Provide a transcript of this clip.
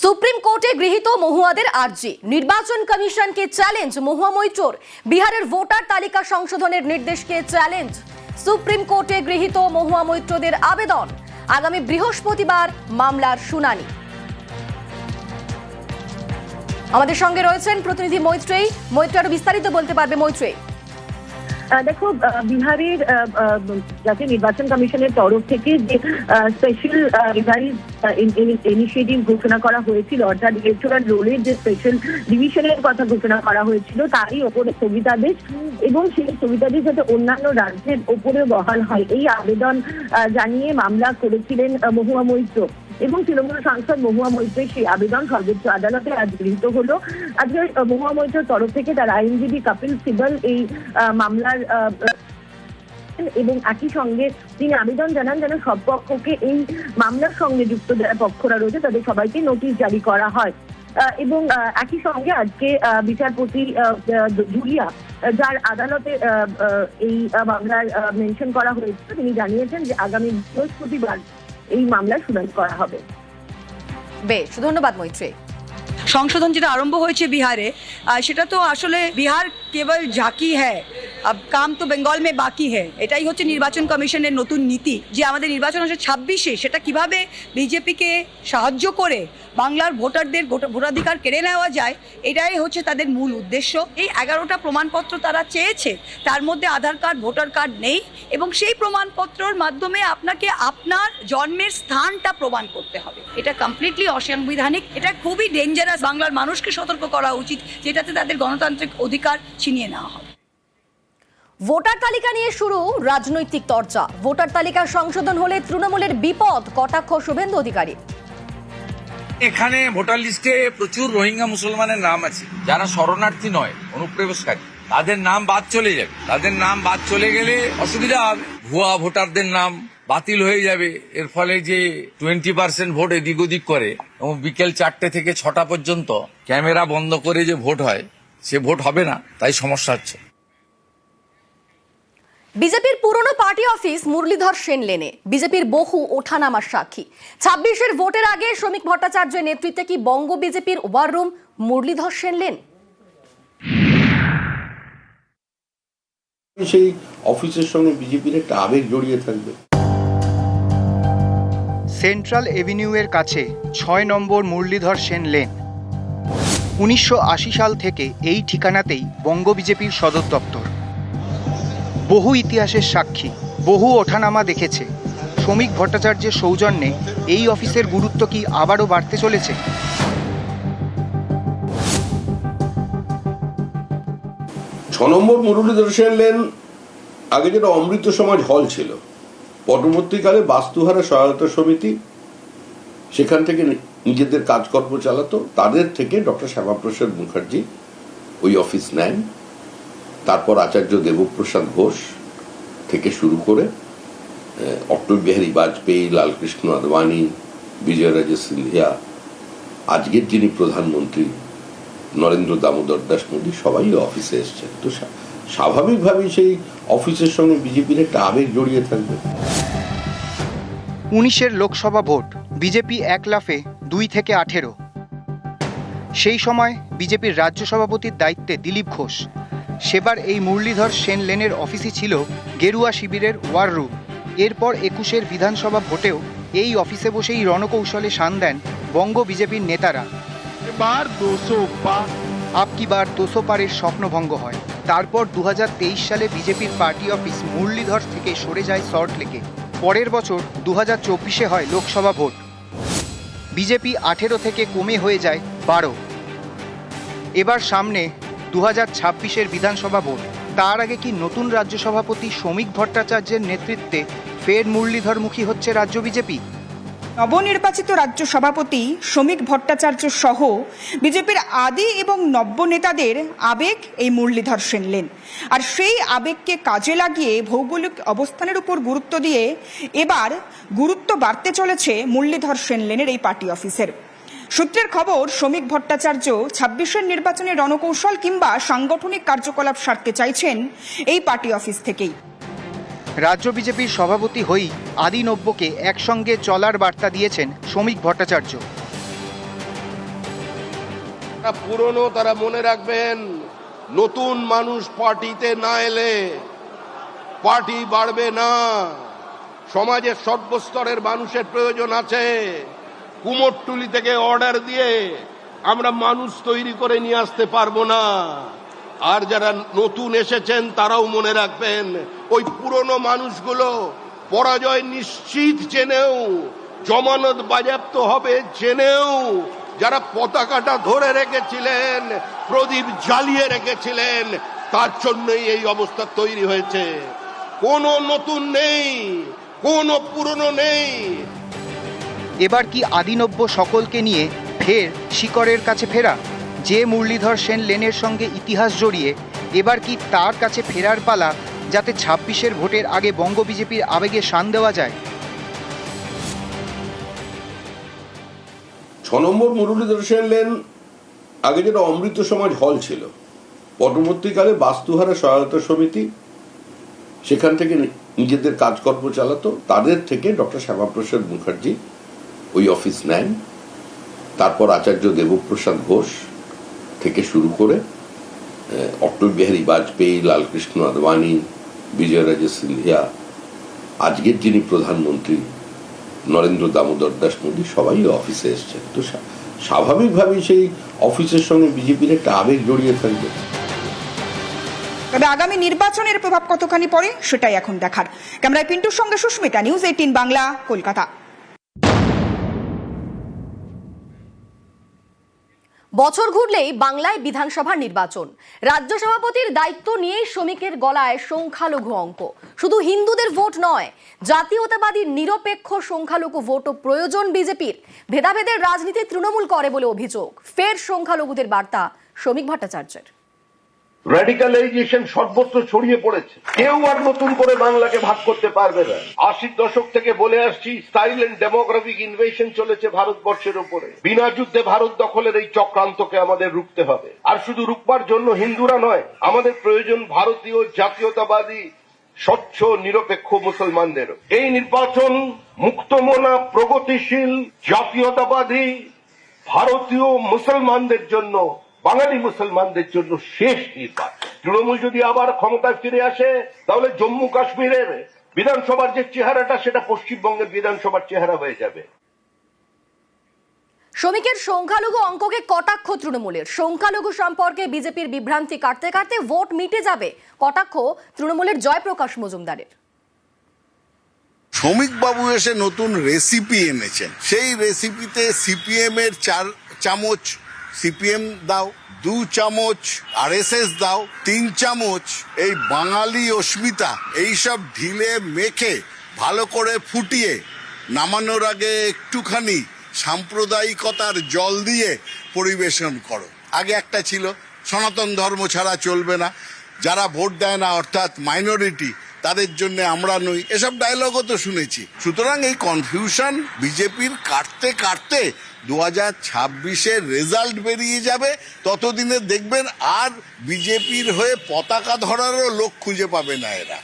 Supreme কোর্টে গৃহীত মহুয়াদের আর্জি। নির্বাচন কমিশনকে চ্যালেঞ্জ মহুয়া মৈত্রর। বিহারের ভোটার তালিকা সংশোধনের নির্দেশকে চ্যালেঞ্জ সুপ্রিম কোর্টে গৃহীত মহুয়া মৈত্রদের আবেদন। আগামী বৃহস্পতিবার মামলার শুনানি। আমাদের সঙ্গে রয়েছেন প্রতিনিধি মৈত্রেয়ী। মৈত্রী আরও বিস্তারিত বলতে পারবে মৈত্রেয়ী। দেখো বিহারের জাতীয় নির্বাচন কমিশনের তরফ থেকে যে স্পেশাল ইনিশিয়েটিভ ঘোষণা করা হয়েছিল, অর্থাৎ ইলেকটোরাল রোলের যে স্পেশাল ডিভিশনের কথা ঘোষণা করা হয়েছিল, তারই ওপরে স্থগিতাদেশ এবং সেই স্থগিতাদেশ যাতে অন্যান্য রাজ্যের ওপরে বহাল হয়, এই আবেদন জানিয়ে মামলা করেছিলেন মহুয়া মৈত্র। এবং তৃণমূল সাংসদ মহুয়া মৈত্রের সেই আবেদন সর্বোচ্চ আদালতে আজ গৃহীত হলো। আজকে মহুয়া মৈত্রের তরফ থেকে তার আইনজীবী কপিল সিবাল এই মামলার এবং একই সঙ্গে তিনি আবেদন জানান যেন সব পক্ষকে এই মামলার সঙ্গে যুক্ত যারা পক্ষরা রয়েছে তাদের সবাইকে নোটিশ জারি করা হয়। এবং একই সঙ্গে আজকে বিচারপতি জুলিয়া যার আদালতে এই মামলার মেনশন করা হয়েছিল। তিনি জানিয়েছেন যে আগামী বৃহস্পতিবার এই মামলা শুনানি করা হবে। বেশ ধন্যবাদ মৈত্রী। সংশোধন যেটা আরম্ভ হয়েছে বিহারে আহ, সেটা তো আসলে বিহার কেবল ঝাঁকি হ্যাঁ আব কাম তো বেঙ্গল মে বাকি হ্যাঁ এটাই হচ্ছে নির্বাচন কমিশনের নতুন নীতি। যে আমাদের নির্বাচন হচ্ছে ছাব্বিশে, সেটা কীভাবে বিজেপিকে সাহায্য করে বাংলার ভোটারদের ভোটা- ভোটাধিকার কেড়ে নেওয়া যায়, এটাই হচ্ছে তাদের মূল উদ্দেশ্য। এই এগারোটা প্রমাণপত্র তারা চেয়েছে, তার মধ্যে আধার কার্ড, ভোটার কার্ড নেই এবং সেই প্রমাণপত্রর মাধ্যমে আপনাকে আপনার জন্মের স্থানটা প্রমাণ করতে হবে। এটা কমপ্লিটলি অসাংবিধানিক, এটা খুবই ডেঞ্জারাস বাংলার মানুষকে সতর্ক করা উচিত, যেটাতে তাদের গণতান্ত্রিক অধিকার ছিনিয়ে নেওয়া হবে। ভোটার তালিকা নিয়ে শুরু রাজনৈতিক চর্চা ভোটার তালিকা সংশোধন হলে তৃণমূলের বিপদ, কটাক্ষ শুভেন্দু অধিকারী। এখানে ভোটার লিস্টে প্রচুর রোহিঙ্গা মুসলমানের নাম আছে। যারা শরণার্থী নয়, অনুপ্রবেশকারী, তাদের নাম বাদ চলে যাবে। তাদের নাম বাদ চলে গেলে অসুবিধা হবে। ভুয়া ভোটারদের নাম বাতিল হয়ে যাবে। এর ফলে যে টোয়েন্টি পার্সেন্ট ভোট এদিক ওদিক করে, এবং বিকেল চারটে থেকে ছটা পর্যন্ত ক্যামেরা বন্ধ করে যে ভোট হয়, সে ভোট হবে না, তাই সমস্যা হচ্ছে। বিজেপির পুরনো পার্টি অফিস মুরলীধর সেন লেনে। বিজেপির বহু ওঠানামার সাক্ষী। ছাব্বিশের ভোটের আগে শ্রমিক ভট্টাচার্যের নেতৃত্বে কি বঙ্গ বিজেপির war room Muralidhar Sen lane? সেই অফিসের সঙ্গে বিজেপির একটা আবেগ জড়িয়ে থাকবে। সেন্ট্রাল এভিনিউয়ের কাছে ছয় নম্বর মুরলীধর সেন লেন। উনিশশো আশি সাল থেকে এই ঠিকানাতেই বঙ্গ বিজেপির সদর দপ্তর। বহু ইতিহাসের সাক্ষী, বহু ওঠানামা দেখেছে। শ্রমিক ভট্টাচার্যের সৌজন্যে এই অফিসের গুরুত্ব কি আবারও বাড়তে চলেছে? ছ নম্বর মুরলীধর সেন লেন আগে যেটা অমৃত সমাজ হল ছিল। পরবর্তীকালে বাস্তুহারা সহায়তা সমিতি সেখান থেকে নিজেদের কাজকর্ম চালাতো। তাদের থেকে ডক্টর শ্যামাপ্রসাদ মুখার্জি ওই অফিস নেন। তারপর আচার্য দেবপ্রসাদ ঘোষ থেকে শুরু করে অটল বিহারী বাজপেয়ী, লালকৃষ্ণ আদবানি বিজয়রাজে সিন্ধিয়া, আজকের যিনি প্রধানমন্ত্রী নরেন্দ্র দামোদর দাস মোদী সবাই অফিসে এসছেন। তো স্বাভাবিকভাবেই সেই অফিসের সঙ্গে বিজেপির একটা আবেগ জড়িয়ে থাকবে। উনিশের লোকসভা ভোট বিজেপি এক লাফে দুই থেকে আঠেরো। সেই সময় বিজেপির রাজ্য সভাপতির দায়িত্বে দিলীপ ঘোষ সেবার এই মুরলীধর সেন লেনের অফিসই ছিল গেরুয়া শিবিরের ওয়ার রুম। এরপর একুশের বিধানসভা ভোটেও এই অফিসে বসেই রণকৌশলে সান দেন বঙ্গ বিজেপির নেতারা। আপকি বার দোষো পারের স্বপ্নভঙ্গ হয়। তারপর দু হাজার তেইশ সালে বিজেপির পার্টি অফিস মুরলীধর থেকে সরে যায় সল্টলেকে পরের বছর দু হাজার হয় লোকসভা ভোট। বিজেপি আঠেরো থেকে কমে হয়ে যায় বারো। এবার সামনে দু হাজার ছাব্বিশের বিধানসভা ভোট। তার আগে কি নতুন রাজ্য সভাপতি শ্রমিক ভট্টাচার্যের নেতৃত্বে ফের মুরলীধরমুখী হচ্ছে রাজ্য বিজেপি? নবনির্বাচিত রাজ্য সভাপতি শ্রমিক ভট্টাচার্য সহ বিজেপির আদি এবং নব্য নেতাদের আবেগ এই মুরলীধর সেনলেন। আর সেই আবেগকে কাজে লাগিয়ে ভৌগোলিক অবস্থানের উপর গুরুত্ব দিয়ে এবার গুরুত্ব বাড়তে চলেছে মুরলীধর সেনলেনের এই পার্টি অফিসের। সূত্রের খবর শ্রমিক ভট্টাচার্য ছাব্বিশের নির্বাচনে রণকৌশল কিংবা সাংগঠনিক কার্যকলাপ সারতে চাইছেন এই পার্টি অফিস থেকেই। রাজ্য বিজেপির সভাপতি হয়েই আদি নব্যকে একসঙ্গে চলার বার্তা দিয়েছেন শ্রমিক ভট্টাচার্য। পুরনো তারা মনে রাখবেন নতুন মানুষ পার্টিতে না এলে পার্টি বাড়বে না। সমাজের সর্বস্তরের মানুষের প্রয়োজন আছে। কুমোরটুলি থেকে অর্ডার দিয়ে আমরা মানুষ তৈরি করে নিয়ে আসতে পারব না। আর যারা নতুন এসেছেন, তারাও মনে রাখবেন, ওই পুরনো মানুষগুলো পরাজয় নিশ্চিত জেনেও জমানত বাজেয়াপ্ত হবে জেনেও যারা পতাকাটা ধরে রেখেছিলেন, প্রদীপ জ্বালিয়ে রেখেছিলেন, তার জন্যই এই অবস্থা তৈরি হয়েছে। কোনো নতুন নেই, কোনো পুরনো নেই। এবার কি আদিনব্য সকলকে নিয়ে ফের শিকরের কাছে ফেরা? যে মুরলীধর সেন লেনের সঙ্গে ইতিহাস জড়িয়ে, এবার কি তার কাছে ফেরার পালা যাতে ছাব্বিশের ভোটের আগে বঙ্গ বিজেপির আবেগে শান দেওয়া যায়? ছ নম্বর মুরলীধর সেন লেন আগে যেটা অমৃত সমাজ হল ছিল। পরবর্তীকালে বাস্তুহারা সহায়তা সমিতি সেখান থেকে নিজেদের কাজকর্ম চালাতো। তাদের থেকে ডক্টর শ্যামাপ্রসাদ মুখার্জি ওই অফিস নেন। তারপর আচার্য দেবপ্রসাদ ঘোষ থেকে শুরু করে অটল বিহারী বাজপেয়ী, লালকৃষ্ণ আদবানি, বিজয়রাজে সিন্ধিয়া, আজকের যিনি প্রধানমন্ত্রী নরেন্দ্র দামোদর দাস মোদী, সবাই অফিসে এসছেন। তো স্বা- স্বাভাবিকভাবেই সেই অফিসের সঙ্গে বিজেপির একটা আবেগ জড়িয়ে থাকবে। তবে আগামী নির্বাচনের প্রভাব কতখানি পড়ে, সেটাই এখন দেখার। ক্যামেরায় পিন্টুর সঙ্গে সুস্মিতা, নিউজ এইটিন বাংলা, কলকাতা। বছর ঘুরলেই বাংলায় বিধানসভা নির্বাচন। রাজ্য সভাপতির দায়িত্ব নিয়ে শ্রমিকের গলায় সংখ্যালঘু অঙ্ক। শুধু হিন্দুদের ভোট নয়, জাতীয়তাবাদী নিরপেক্ষ সংখ্যালঘু ভোটও প্রয়োজন বিজেপির। ভেদাভেদের রাজনীতি তৃণমূল করে বলে অভিযোগ। ফের সংখ্যালঘুদের বার্তা শ্রমিক ভট্টাচার্যের। র্যাডিকালাইজেশন সর্বত্র ছড়িয়ে পড়েছে। কেউ আর নতুন করে বাংলাকে ভাগ করতে পারবে না। আশির দশক থেকে বলে আসছি সাইলেন্ট ডেমোগ্রাফিক ইনভেশন চলেছে ভারতবর্ষের উপরে। বিনা যুদ্ধে ভারত দখলের এই চক্রান্তকে আমাদের রুখতে হবে। আর শুধু রুখবার জন্য হিন্দুরা নয়, আমাদের প্রয়োজন ভারতীয় জাতীয়তাবাদী, স্বচ্ছ, নিরপেক্ষ মুসলমানদের এই নির্বাচন মুক্তমনা, প্রগতিশীল, জাতীয়তাবাদী, ভারতীয় মুসলমানদের জন্য বাঙালি মুসলমানদের জন্য শেষ নির্বাচন। তৃণমূল যদি আবার ক্ষমতায় ফিরে আসে তাহলে জম্মু কাশ্মীরের বিধানসভার যে চেহারাটা সেটা পশ্চিমবঙ্গের বিধানসভার চেহারা হয়ে যাবে। শ্রমিকের সংখ্যালঘু অঙ্ককে কটাক্ষ তৃণমূলের? সংখ্যালঘু সম্পর্কে বিজেপির বিভ্রান্তি কাটতে কাটতে ভোট মিটে যাবে। কটাক্ষ তৃণমূলের জয়প্রকাশ মজুমদারের। শ্রমিকবাবু এসে নতুন রেসিপি এনেছেন। সেই রেসিপিতে সিপিএম এর চার চামচ সিপিএম দাও, দু চামচ, আরএসএস দাও, তিন চামচ, এই বাঙালি অস্মিতা, এইসব ঢিলে মেখে ভালো করে ফুটিয়ে নামানোর আগে একটুখানি সাম্প্রদায়িকতার জল দিয়ে পরিবেশন করো। আগে একটা ছিল, সনাতন ধর্ম ছাড়া চলবে না। যারা ভোট দেয় না, অর্থাৎ মাইনরিটি তাদের জন্য আমরা নই। এসব ডায়লগও তো শুনেছি। সুতরাং এই কনফিউশন বিজেপির কাটতে কাটতে দু হাজার ছাব্বিশের রেজাল্ট বেরিয়ে যাবে। ততদিনে দেখবেন আর বিজেপির হয়ে পতাকা ধরারও লোক খুঁজে পাবে না এরা।